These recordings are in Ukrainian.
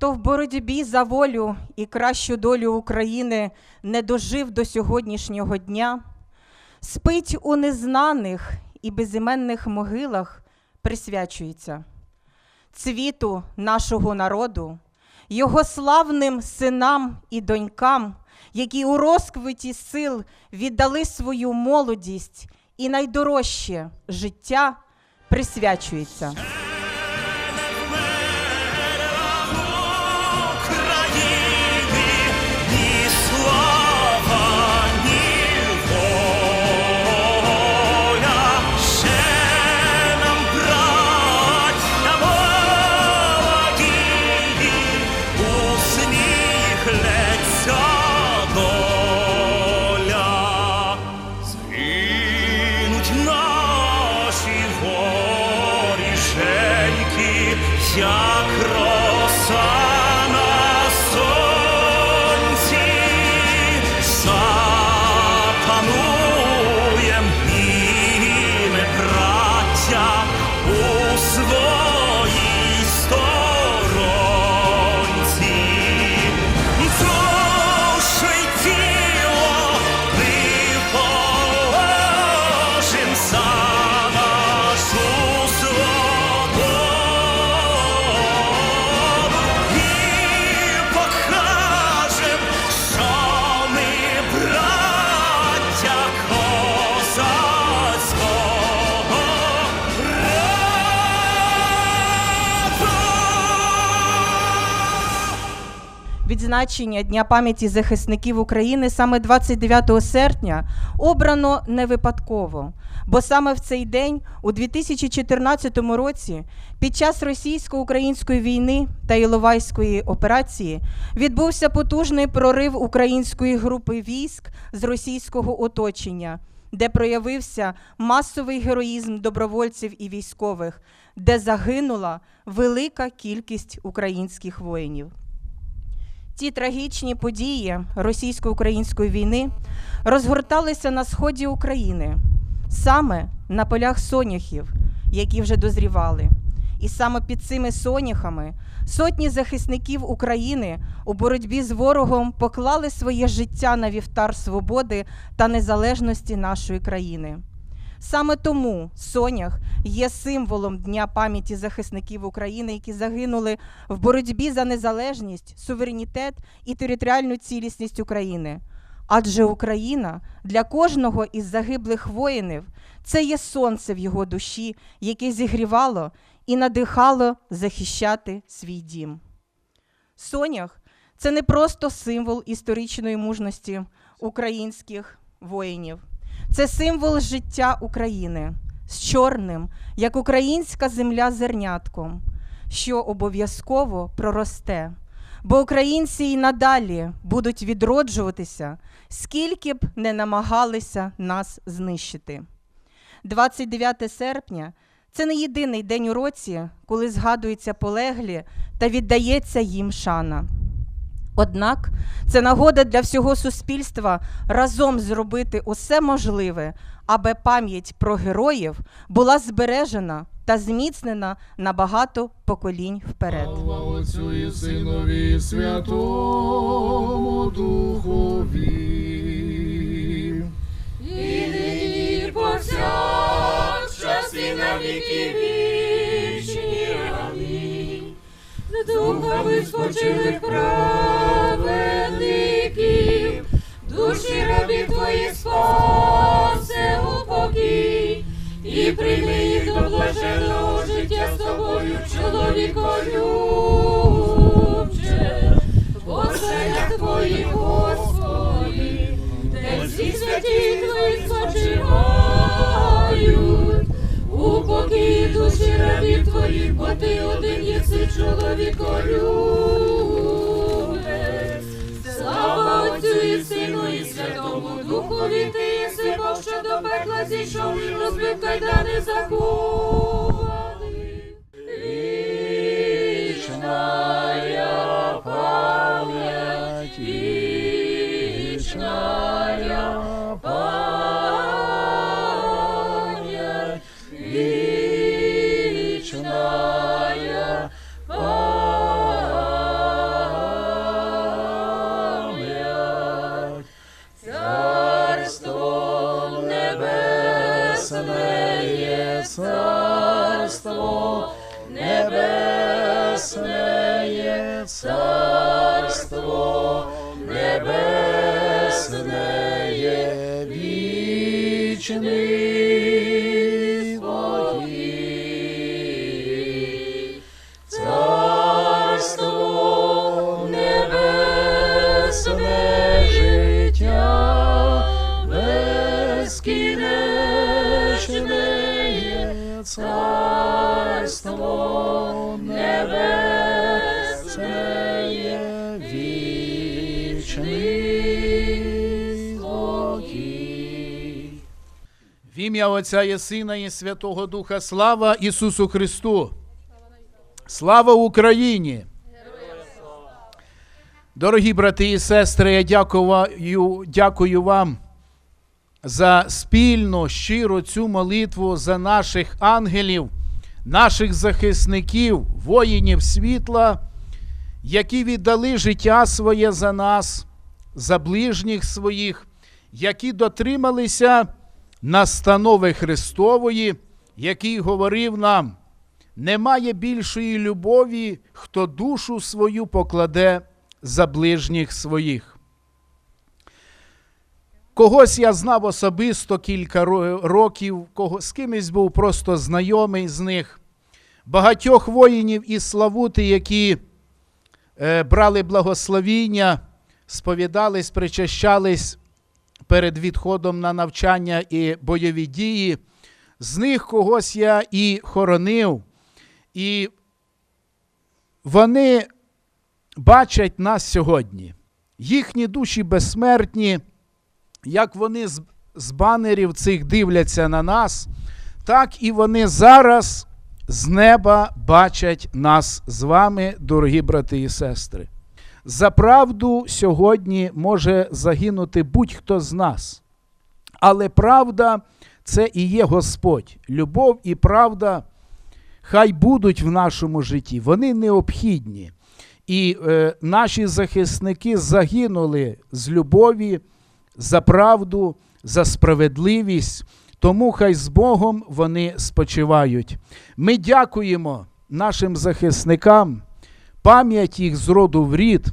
хто в боротьбі за волю і кращу долю України не дожив до сьогоднішнього дня, спить у незнаних і безіменних могилах, присвячується цвіту нашого народу, його славним синам і донькам, які у розквиті сил віддали свою молодість і найдорожче життя присвячується. Відзначення Дня пам'яті захисників України саме 29 серпня обрано не випадково, бо саме в цей день, у 2014 році, під час російсько-української війни та Іловайської операції відбувся потужний прорив української групи військ з російського оточення, де проявився масовий героїзм добровольців і військових, де загинула велика кількість українських воїнів. Ті трагічні події російсько-української війни розгорталися на сході України, саме на полях соняхів, які вже дозрівали. І саме під цими соняхами сотні захисників України у боротьбі з ворогом поклали своє життя на вівтар свободи та незалежності нашої країни. Саме тому Сонях є символом Дня пам'яті захисників України, які загинули в боротьбі за незалежність, суверенітет і територіальну цілісність України. Адже Україна для кожного із загиблих воїнів це є сонце в його душі, яке зігрівало і надихало захищати свій дім. Сонях це не просто символ історичної мужності українських воїнів. Це символ життя України з чорним, як українська земля зернятком, що обов'язково проросте. Бо українці і надалі будуть відроджуватися, скільки б не намагалися нас знищити. 29 серпня це не єдиний день у році, коли згадуються полеглі та віддається їм шана. Однак це нагода для всього суспільства разом зробити усе можливе, аби пам'ять про героїв була збережена та зміцнена на багато поколінь вперед. Слава Отцю і Синові і Святому Духові. І нині повсякчас і на віки вічні. Духами спочилих праведників, душі рабів твої спасе у покій, і прийми їх до блаженного життя з тобою, чоловіколюбче, бо це твої Господи, де всі святі твої спочивають, у покій душі рабів твоїх, бо ти зійшов розбив кайдани закованих. Царство небесне вічний спокій. В ім'я Отця і Сина і Святого Духа слава Ісусу Христу! Слава Україні! Дорогі брати і сестри, я дякую, дякую вам за спільну, щиру цю молитву за наших ангелів, наших захисників, воїнів світла, які віддали життя своє за нас, за ближніх своїх, які дотрималися настанови Христової, який говорив нам: немає більшої любові, хто душу свою покладе за ближніх своїх. Когось я знав особисто кілька років, кого, з кимось був просто знайомий з них. Багатьох воїнів і славути, які е, брали благословіння, сповідались, причащались перед відходом на навчання і бойові дії. З них когось я і хоронив, і вони бачать нас сьогодні. Їхні душі безсмертні, як вони з, банерів цих дивляться на нас, так і вони зараз з неба бачать нас з вами, дорогі брати і сестри. За правду сьогодні може загинути будь-хто з нас. Але правда це і є Господь. Любов і правда хай будуть в нашому житті. Вони необхідні. І е, наші захисники загинули з любові за правду, за справедливість. Тому хай з Богом вони спочивають. Ми дякуємо нашим захисникам, пам'ять їх з роду в рід.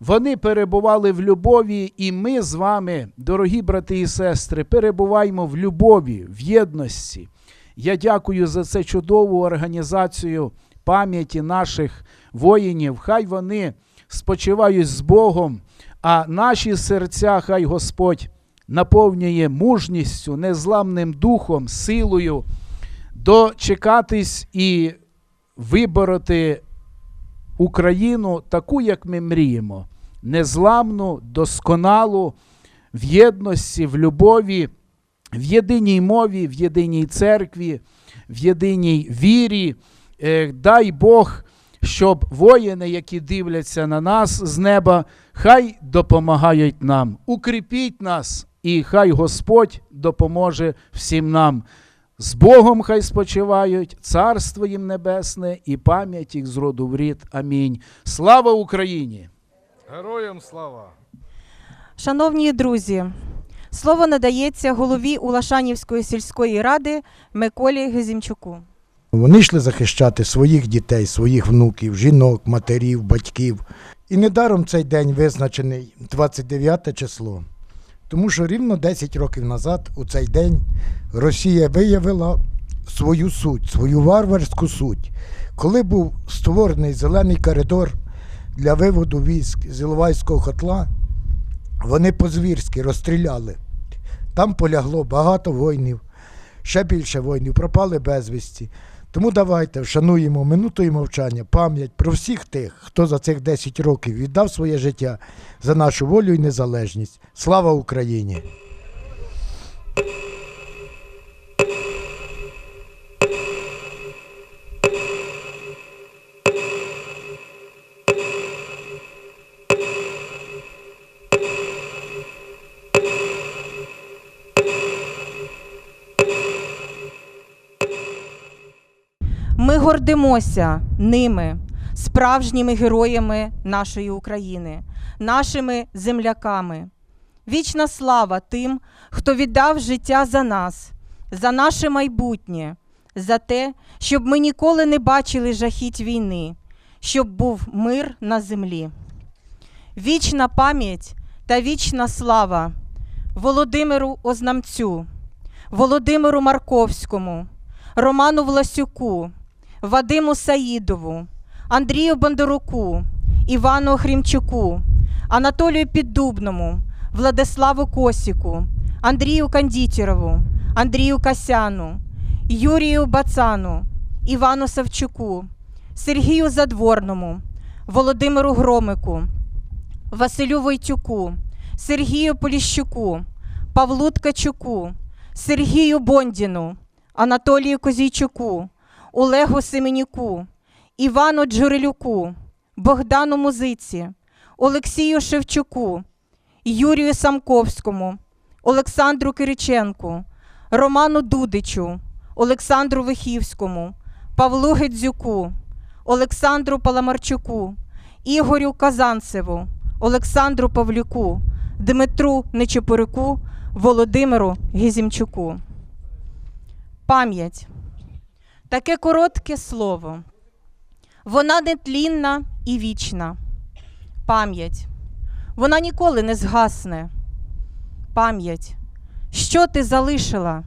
Вони перебували в любові, і ми з вами, дорогі брати і сестри, перебуваємо в любові, в єдності. Я дякую за це чудову організацію пам'яті наших воїнів. Хай вони спочивають з Богом, а наші серця, хай Господь наповнює мужністю, незламним духом, силою дочекатись і вибороти Україну таку, як ми мріємо, незламну, досконалу, в єдності, в любові, в єдиній мові, в єдиній церкві, в єдиній вірі. Е, Дай Бог, щоб воїни, які дивляться на нас з неба, хай допомагають нам. Укріпіть нас, і хай Господь допоможе всім нам. З Богом хай спочивають, царство їм небесне і пам'ять їх з роду в рід. Амінь. Слава Україні! Героям слава! Шановні друзі, слово надається голові Улашанівської сільської ради Миколі Гезімчуку. Вони йшли захищати своїх дітей, своїх внуків, жінок, матерів, батьків. І недаром цей день визначений 29 число. Тому що рівно 10 років назад, у цей день, Росія виявила свою суть, свою варварську суть. Коли був створений зелений коридор для виводу військ з Іловайського котла, вони по-звірськи розстріляли. Там полягло багато воїнів, ще більше воїнів пропали безвісті. Тому давайте вшануємо минутою мовчання, пам'ять про всіх тих, хто за цих 10 років віддав своє життя за нашу волю і незалежність. Слава Україні! Гордимося ними, справжніми героями нашої України, нашими земляками. Вічна слава тим, хто віддав життя за нас, за наше майбутнє, за те, щоб ми ніколи не бачили жахіть війни, щоб був мир на землі. Вічна пам'ять та вічна слава Володимиру Ознамцю, Володимиру Марковському, Роману Власюку, Вадиму Саїдову, Андрію Бондаруку, Івану Хрімчуку, Анатолію Піддубному, Владиславу Косіку, Андрію Кандітєрову, Андрію Касяну, Юрію Бацану, Івану Савчуку, Сергію Задворному, Володимиру Громику, Василю Войтюку, Сергію Поліщуку, Павлу Ткачуку, Сергію Бондіну, Анатолію Козійчуку, Олегу Семенюку, Івану Джурелюку, Богдану Музиці, Олексію Шевчуку, Юрію Самковському, Олександру Кириченку, Роману Дудичу, Олександру Вихівському, Павлу Гедзюку, Олександру Паламарчуку, Ігорю Казанцеву, Олександру Павлюку, Дмитру Нечепорику, Володимиру Гізімчуку. Пам'ять. Таке коротке слово. Вона нетлінна і вічна. Пам'ять. Вона ніколи не згасне. Пам'ять. Що ти залишила?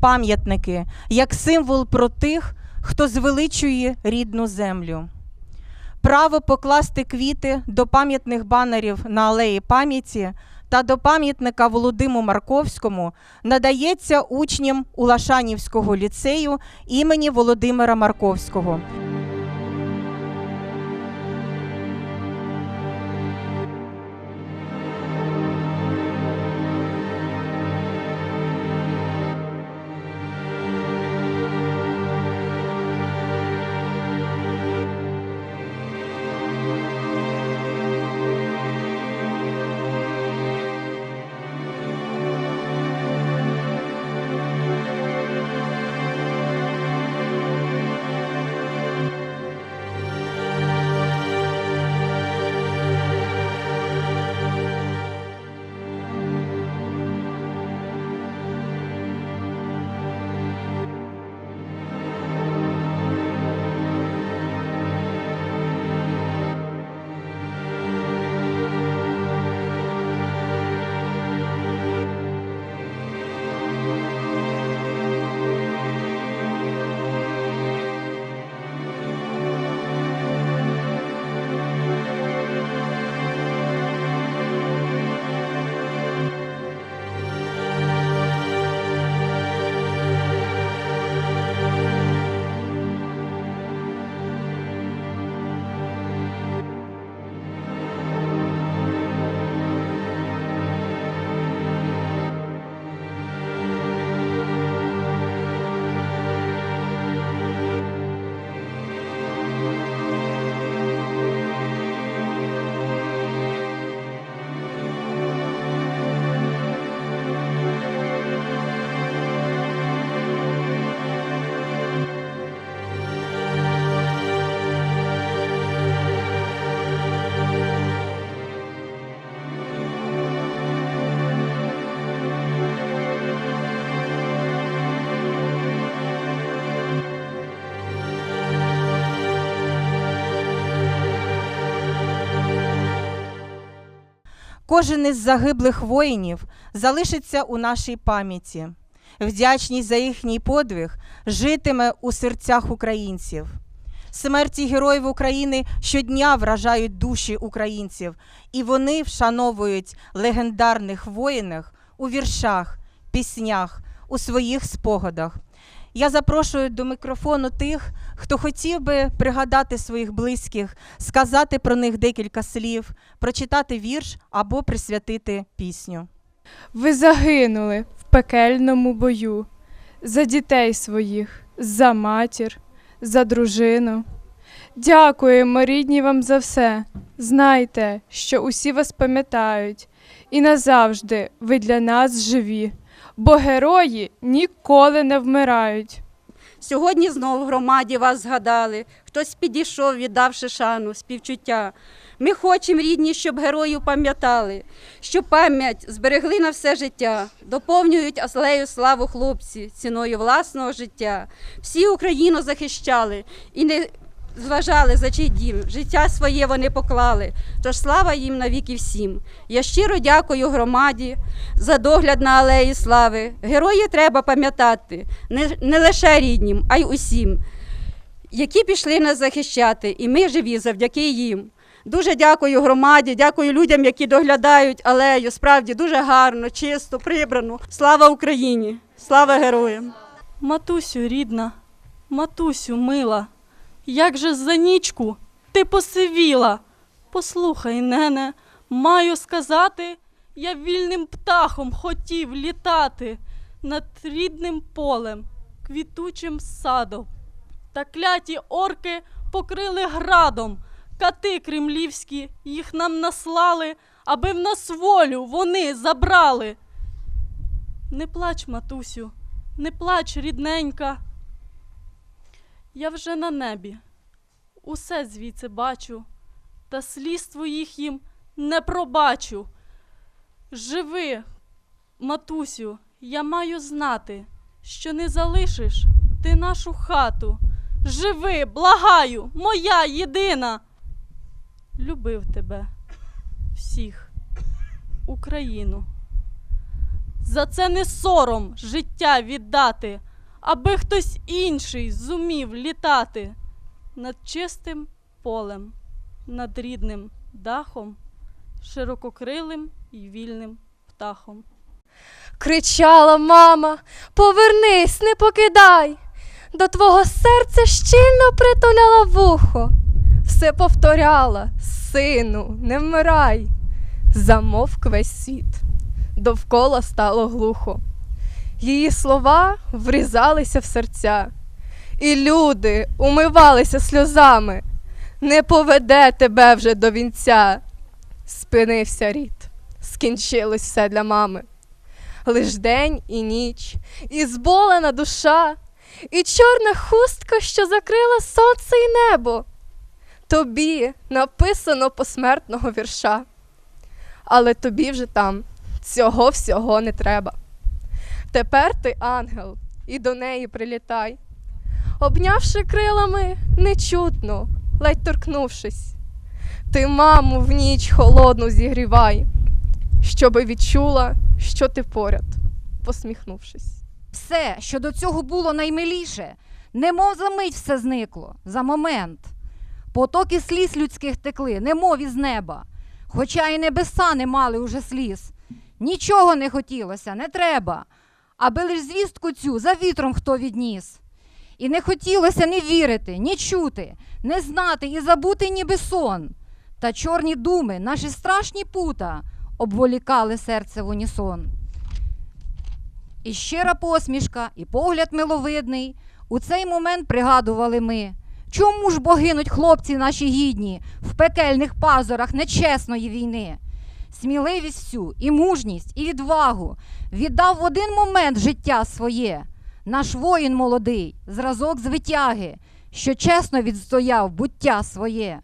Пам'ятники, як символ про тих, хто звеличує рідну землю. Право покласти квіти до пам'ятних банерів на алеї пам'яті та до пам'ятника Володиму Марковському надається учням Улашанівського ліцею імені Володимира Марковського. Кожен із загиблих воїнів залишиться у нашій пам'яті. Вдячність за їхній подвиг житиме у серцях українців. Смерті героїв України щодня вражають душі українців, і вони вшановують легендарних воїнах у віршах, піснях, у своїх спогадах. Я запрошую до мікрофону тих, хто хотів би пригадати своїх близьких, сказати про них декілька слів, прочитати вірш або присвятити пісню. Ви загинули в пекельному бою за дітей своїх, за матір, за дружину. Дякуємо, рідні, вам за все. Знайте, що усі вас пам'ятають, і назавжди ви для нас живі, бо герої ніколи не вмирають. Сьогодні знову в громаді вас згадали. Хтось підійшов, віддавши шану, співчуття. Ми хочемо, рідні, щоб героїв пам'ятали, щоб пам'ять зберегли на все життя, доповнюють аслею славу хлопці ціною власного життя. Всі Україну захищали і не зважали за чий дім. Життя своє вони поклали. Тож слава їм навіки всім. Я щиро дякую громаді за догляд на алеї слави. Героїв треба пам'ятати не, не лише ріднім, а й усім, які пішли нас захищати, і ми живі завдяки їм. Дуже дякую громаді, дякую людям, які доглядають алею. Справді дуже гарно, чисто, прибрано. Слава Україні! Слава героям! Матусю рідна, матусю мила, як же за нічку ти посивіла? Послухай, нене, маю сказати, я вільним птахом хотів літати над рідним полем, квітучим садом. Та кляті орки покрили градом, кати кремлівські їх нам наслали, аби в нас волю вони забрали. Не плач, матусю, не плач, рідненька. Я вже на небі, усе звідси бачу, та сліз твоїх їм не пробачу. Живи, матусю, я маю знати, що не залишиш ти нашу хату. Живи, благаю, моя єдина. Любив тебе, всіх, Україну. За це не сором життя віддати, аби хтось інший зумів літати над чистим полем, над рідним дахом, ширококрилим і вільним птахом. Кричала мама, повернись, не покидай. До твого серця щільно притуляла вухо. Все повторяла, сину, не вмирай. Замовк весь світ, довкола стало глухо. Її слова врізалися в серця, і люди умивалися сльозами. Не поведе тебе вже до вінця. Спинився рід, скінчилось все для мами лиш день і ніч, і зболена душа, і чорна хустка, що закрила сонце і небо. Тобі написано посмертного вірша. Але тобі вже там цього всього не треба. Тепер ти ангел, і до неї прилітай. Обнявши крилами нечутно, ледь торкнувшись, ти маму в ніч холодну зігрівай, щоби відчула, що ти поряд, посміхнувшись. Все, що до цього було наймиліше, немов за мить все зникло, за момент. Потоки сліз людських текли, немов із неба, хоча і небеса не мали уже сліз. Нічого не хотілося, не треба, аби лиш звістку цю за вітром хто відніс. І не хотілося ні вірити, ні чути, не знати і забути ніби сон. Та чорні думи, наші страшні пута, обволікали серце в унісон. І щира посмішка, і погляд миловидний. У цей момент пригадували ми. Чому ж бо гинуть хлопці наші гідні в пекельних пазурах нечесної війни? Сміливість всю, і мужність, і відвагу віддав в один момент життя своє. Наш воїн молодий, зразок звитяги, що чесно відстояв буття своє.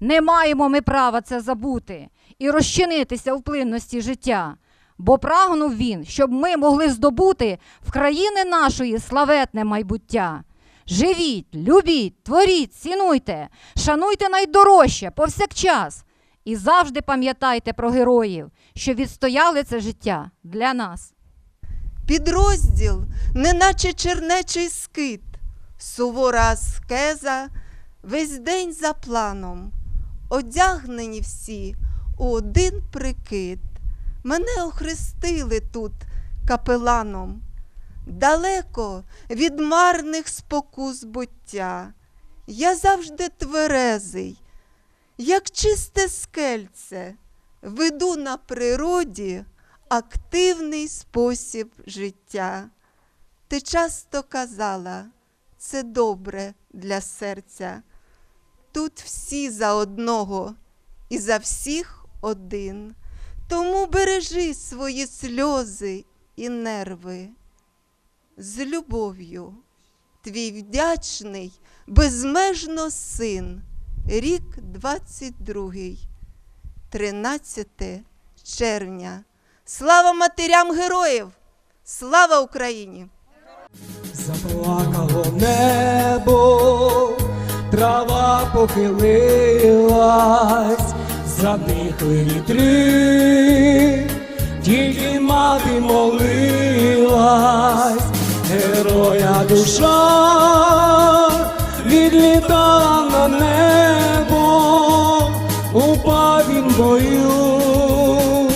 Не маємо ми права це забути і розчинитися в плинності життя. Бо прагнув він, щоб ми могли здобути в країни нашої славетне майбуття. Живіть, любіть, творіть, цінуйте, шануйте найдорожче повсякчас. І завжди пам'ятайте про героїв, що відстояли це життя для нас. Підрозділ, неначе чернечий скит, сувора аскеза, весь день за планом, одягнені всі у один прикид. Мене охрестили тут капеланом, далеко від марних спокус буття. Я завжди тверезий, як чисте скельце, веду на природі активний спосіб життя. Ти часто казала, це добре для серця. Тут всі за одного і за всіх один. Тому бережи свої сльози і нерви. З любов'ю, твій вдячний, безмежно син, рік 22, 13 червня. Слава матерям героїв! Слава Україні! Заплакало небо, трава похилилась, затихли вітри, тільки мати молилась, героя душа відлітала на небо, бою,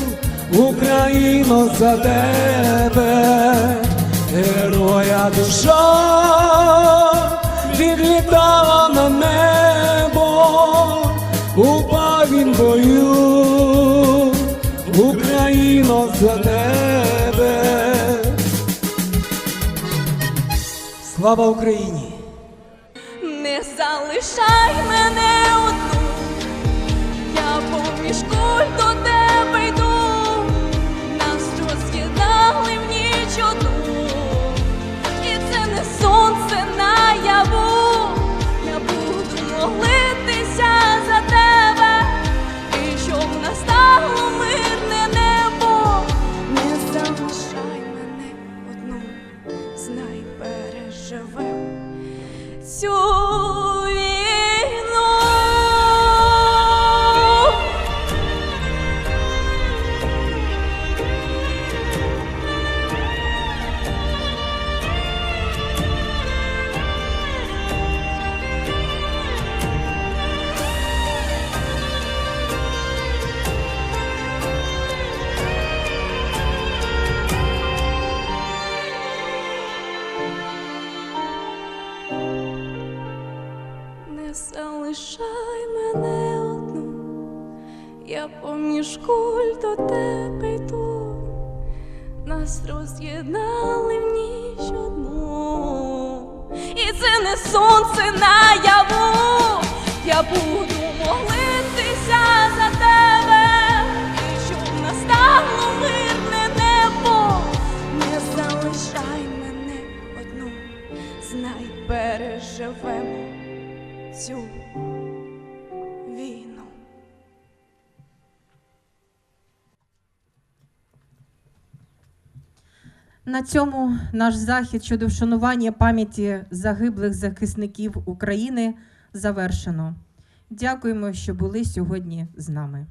Україно за тебе, Героя душа відлітала на небо, упав він бою, Україно за тебе. Слава Україні! Не залишай нас роз'єднали в ніч одну, і це не сонце наяву, я буду молитися за тебе, і щоб настало мирне небо, не залишай мене одну, знай переживемо цю На цьому наш захід щодо вшанування пам'яті загиблих захисників України завершено. Дякуємо, що були сьогодні з нами.